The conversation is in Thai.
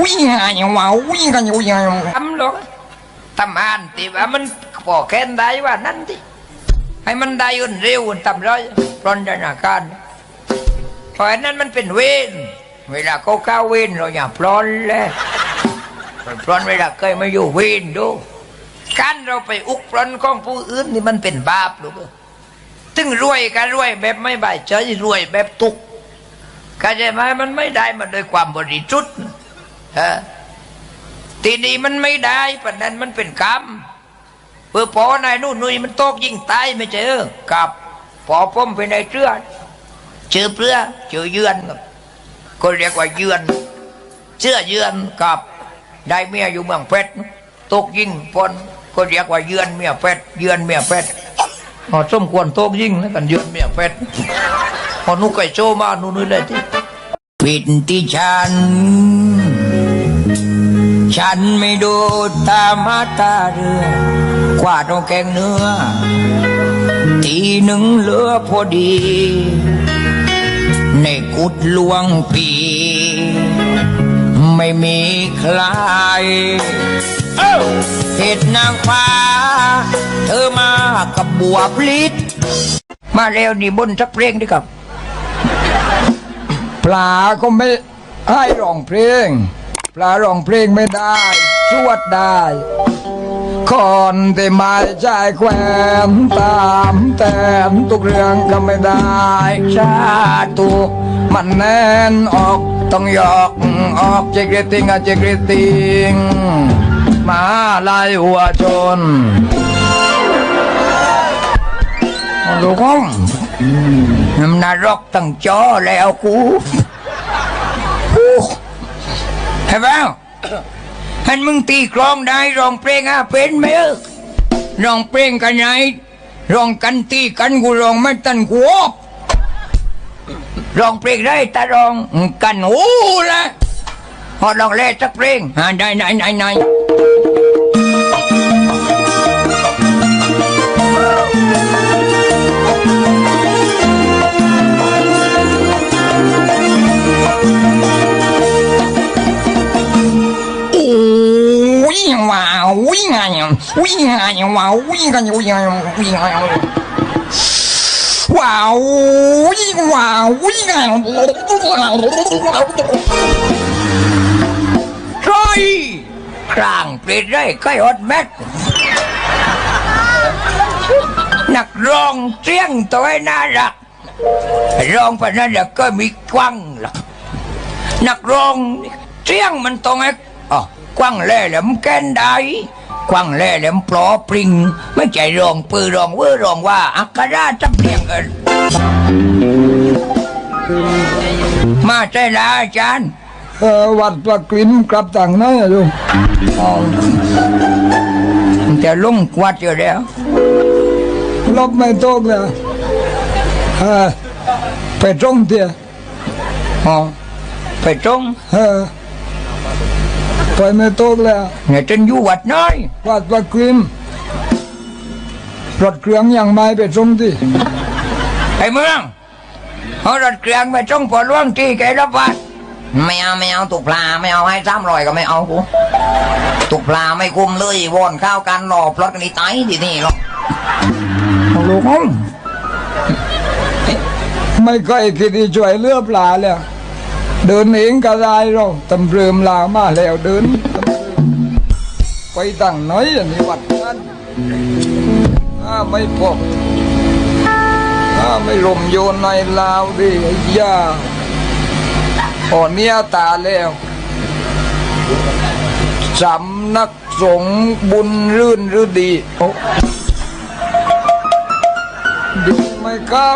วิ่งว่าวิ่งไงวิ่งไงว่าวิ่งกันอยู่ยังทำหรอกทำอ่านตีว่ามันพอแค้นได้ว่านั่นที่ให้มันได้อุ่นเร็วอุ่นทำร้อยปรนธนาการเพราะอันนั้นมันเป็นเวรเวลาเขาเข้าเวรเราอย่าปลอนเลยปลอนเวลาเคยมาอยู่เวรดูการเราไปอุกปลอนของผู้อื่นนี่มันเป็นบาปหลูกเอ้ยถึงรวยก็รวยแบบไม่บายใจรวยแบบตุกเข้าใจไหมมันไม่ได้มาโดวยความบริสุทธิ์ ทีนี้มันไม่ได้ปะนั้นมันเป็นกรรมเพื่อพอนายนู่นนุยมันโตกยิ่งตายไม่เจอกับพอผมไปในเชื่อเจอเปลือเจอเยือนครับก็เรียกว่าเยือนเชื่อเยือนกับได้เมียอยู่เมืองเพชรตกยิ่งปนก็เรียกว่าเยือนเมียเพชรเยือนเมียเพชรอ๋อส้มควรตกยิ่งแล้วกันเยือนเมียเพชรพอนุกไก่โจมานู่นนี่เลยที่ปิดที่ฉัน ฉันไม่ดูตามาตาเรือ กว่าดเอาแกงเนื้อทีหนึ่งเหลือพอดี ในกุดหลวงปี ไม่มีใครเอ้าเหตุนางฟ้า เธอมากับบัวพลิตมาเร็วนี่บนสักเพลงดิครับ ปลาก็ไม่ให้ร้องเพลง ปลาร้องเพลงไม่ได้ สวดได้คนที่ไม่ใจแควนตามแต่มทุกเรื่องก็ไม่ได้ชาตุมันแน่นออกต้องยอกออกเจกริติงอะเจกริติงมาลายหัวชนลูกของนรกตั้งจอแล้วกู ไหมเห็นมึงตีกลองได้ร้องเพลงอาเป็นไหมเออร้องเพลงกันไหนร้องกันตีกันกูร้องไม่ตันกูอกร้องเพลงได้แต่ร้องกันโอ้ละพอร้องเล่สักเพลงอ่าได้ไหนไหนไหน วิ่งไงวิ่งไงว่าวิ่งกันอยู่ยังวิ่งไงว้าววิ่งว่าวิ่งไงใช่ ครางเปรตได้ใกล้อดแม็กนักร้องเสียงตัวให้น่ารักร้องไปนั่นเดี๋ยวก็มีกว้างหรอกนักร้องเสียงมันตรงไอ้อ๋อกว้างแหล่แหลมแกนได้กว้างแหล่แหลมปลอปริง ไม่ใจร้องปือร้องเวอร์ร้องว่า อักขราจำเนียงเอินมาใจละอาจารย์เออวัดประกลิ่นกลับต่างน้อยอะลูกจะลงกวัดอยู่แล้วลบไม่ตกเลยเออไปตรงเตียอ๋อไปตรงเออ ไปไม่ตกแล้วเนี่ยจนอยู่วัดน้อยวัดประกลิ่นรถเครื่องยังไม่ไปตรงที่ไอ้เมืองเอารถเครื่องไปตรงพอล่วงที่แกรับวัดไม่เอาไม่เอาตุกปลาไม่เอาให้ซ้ำรอยก็ไม่เอากูตุกปลาไม่คุมเลยวอนข้าวกันหลอบรถกันนี่ตายที่นี่หรอกลูกของไม่เคยคิดที่ช่วยเลือปลาเลย เดินเองก็ได้เราตำเริมลามาแล้วเดิน ไปตั้งน้อยอันนี้วัดนั้นถ้าไม่พบถ้าไม่ลมโยนในลาวดิไอ้ยาอ่อนเนี้ยตาแล้วสำนักสงฆ์บุญรื่นหรือดีโอ้ดีไม่เข้า